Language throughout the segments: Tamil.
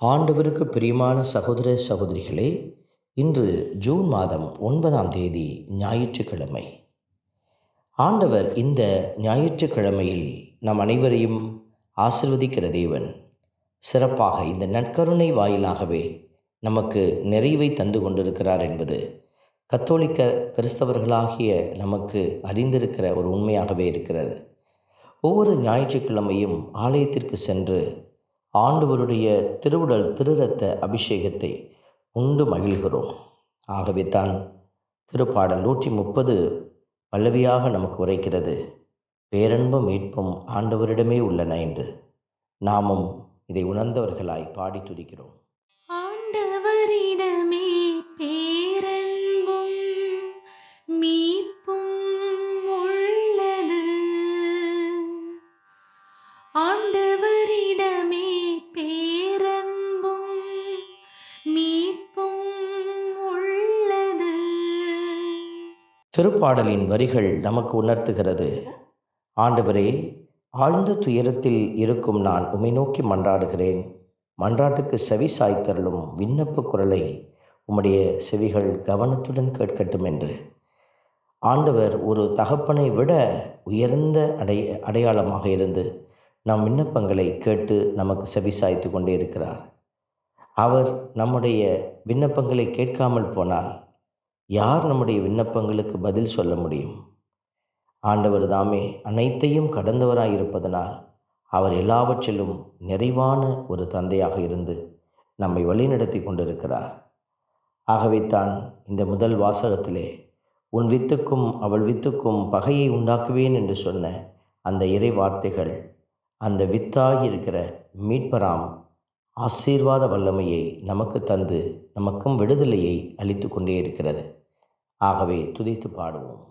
ஆண்டவருக்கு பிரியமான சகோதர சகோதரிகளே இன்று ஜூன் மாதம் ஒன்பதாம் தேதி ஞாயிற்றுக்கிழமை. ஆண்டவர் இந்த ஞாயிற்றுக்கிழமையில் நம் அனைவரையும் ஆசிர்வதிக்கிற தேவன். சிறப்பாக இந்த நற்கருணை வாயிலாகவே நமக்கு நிறைவை தந்து கொண்டிருக்கிறார் என்பது கத்தோலிக்க கிறிஸ்தவர்களாகிய நமக்கு அறிந்திருக்கிற ஒரு உண்மையாகவே இருக்கிறது. ஒவ்வொரு ஞாயிற்றுக்கிழமையும் ஆலயத்திற்கு சென்று ஆண்டவருடைய திருவுடல் திருரத்த அபிஷேகத்தை உண்டு மகிழ்கிறோம். ஆகவே தான் திருப்பாடல் நூற்றி முப்பது பல்லவியாக நமக்கு உரைக்கிறது. பேரன்பும் மீட்பும் ஆண்டவரிடமே உள்ளன என்று நாமும் இதை உணர்ந்தவர்களாய் பாடி துதிக்கிறோம். திருப்பாடலின் வரிகள் நமக்கு உணர்த்துகிறது. ஆண்டவரே ஆழ்ந்த துயரத்தில் இருக்கும் நான் உமை நோக்கி மன்றாடுகிறேன். மன்றாட்டுக்கு செவி சாய்த்தருளும் விண்ணப்ப குரலை உம்முடைய செவிகள் கவனத்துடன் கேட்கட்டும் என்று. ஆண்டவர் ஒரு தகப்பனை விட உயர்ந்த அடை அடையாளமாக இருந்து நம் விண்ணப்பங்களை கேட்டு நமக்கு செவி சாய்த்து கொண்டே இருக்கிறார். அவர் நம்முடைய விண்ணப்பங்களை கேட்காமல் போனால் யார் நம்முடைய விண்ணப்பங்களுக்கு பதில் சொல்ல முடியும்? ஆண்டவர் தாமே அனைத்தையும் கடந்தவராய் இருப்பதனால் அவர் எல்லாவற்றிலும் நிறைவான ஒரு தந்தையாக இருந்து நம்மை வழிநடத்தி கொண்டிருக்கிறார். ஆகவே தான் இந்த முதல் வாசகத்திலே உன் வித்துக்கும் அவள் வித்துக்கும் பகையை உண்டாக்குவேன் என்று சொன்ன அந்த இறை வார்த்தைகள் அந்த வித்தாகி இருக்கிற மீட்பராம் ஆசீர்வாத வல்லமையை நமக்கு தந்து நமக்கும் விடுதலையை அளித்து கொண்டே இருக்கிறது. ஆகவே துதித்து பாடுவோம்.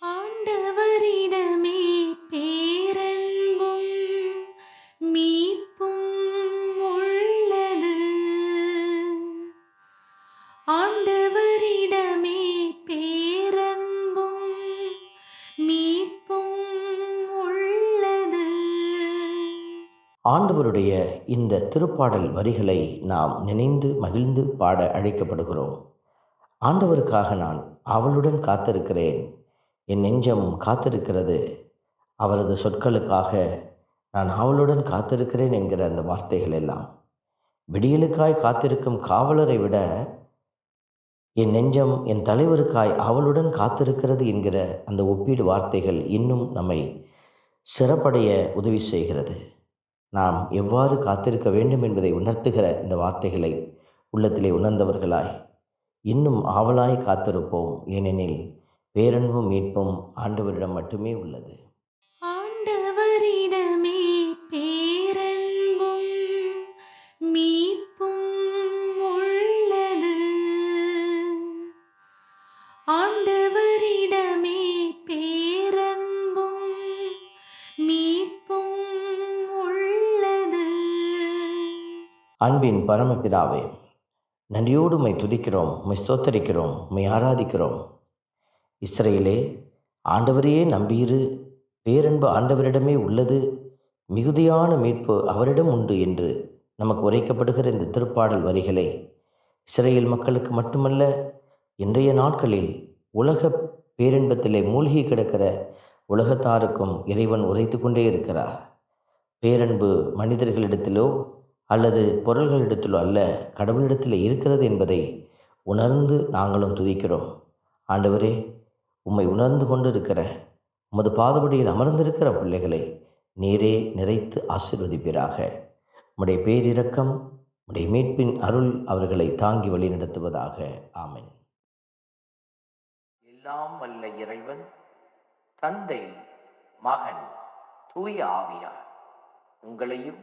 ஆண்டவரிடமே பேரன்பும் மீட்பும் உள்ளது. ஆண்டவரிடமே பேரன்பும் மீட்பும் உள்ளது. ஆண்டவருடைய இந்த திருப்பாடல் வரிகளை நாம் நினைந்து மகிழ்ந்து பாட அழைக்கப்படுகிறோம். ஆண்டவருக்காக நான் அவளுடன் காத்திருக்கிறேன். என் நெஞ்சம் காத்திருக்கிறது. அவரது சொற்களுக்காக நான் அவளுடன் காத்திருக்கிறேன் என்கிற அந்த வார்த்தைகள் எல்லாம் விடியலுக்காய் காத்திருக்கும் காவலரை விட என் நெஞ்சம் என் தலைவருக்காய் அவளுடன் காத்திருக்கிறது என்கிற அந்த ஒப்பீடு வார்த்தைகள் இன்னும் நம்மை சிறப்படைய உதவி செய்கிறது. நாம் எவ்வாறு காத்திருக்க வேண்டும் என்பதை உணர்த்துகிற இந்த வார்த்தைகளை உள்ளத்திலே உணர்ந்தவர்களாய் இன்னும் ஆவலாய் காத்திருப்போம். ஏனெனில் பேரன்பும் மீட்பும் ஆண்டவரிடம் மட்டுமே உள்ளது. ஆண்டவரிடமே பேரன்பும் மீட்பும் உள்ளது. ஆண்டவரிடமே பேரன்பும் மீட்பும் உள்ளது. அன்பின் பரமபிதாவே நன்றியோடு உம்மை துதிக்கிறோம் உம்மை ஸ்தோத்தரிக்கிறோம் உம்மை ஆராதிக்கிறோம். இஸ்ரேலே ஆண்டவரையே நம்பியிரு பேரன்பு ஆண்டவரிடமே உள்ளது மிகுதியான மீட்பு அவரிடம் உண்டு என்று நமக்கு உரைக்கப்படுகிற இந்த திருப்பாடல் வரிகளை இஸ்ரேல் மக்களுக்கு மட்டுமல்ல இன்றைய நாட்களில் உலக பேரின்பத்திலே மூழ்கி கிடக்கிற உலகத்தாருக்கும் இறைவன் உரைத்து கொண்டே இருக்கிறார். பேரன்பு மனிதர்களிடத்திலோ அல்லது பொருள்களிடத்திலோ அல்ல கடவுளிடத்தில் இருக்கிறது என்பதை உணர்ந்து நாங்களும் துதிக்கிறோம். ஆண்டவரே உம்மை உணர்ந்து கொண்டு இருக்கிற உமது பாதுபடியில் அமர்ந்திருக்கிற பிள்ளைகளை நீரே நிறைத்து ஆசிர்வதிப்பீராக. உம்முடைய பேரிரக்கம் உடைய மீட்பின் அருள் அவர்களை தாங்கி வழிநடத்துவதாக ஆமன். எல்லாம் வல்ல இறைவன் தந்தை மகன் தூய ஆவியார் உங்களையும்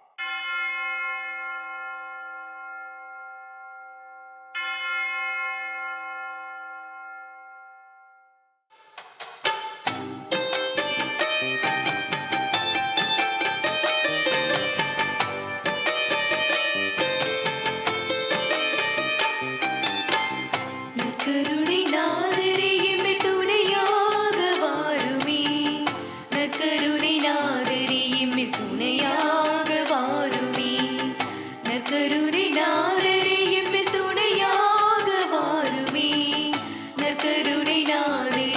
கருணைனானே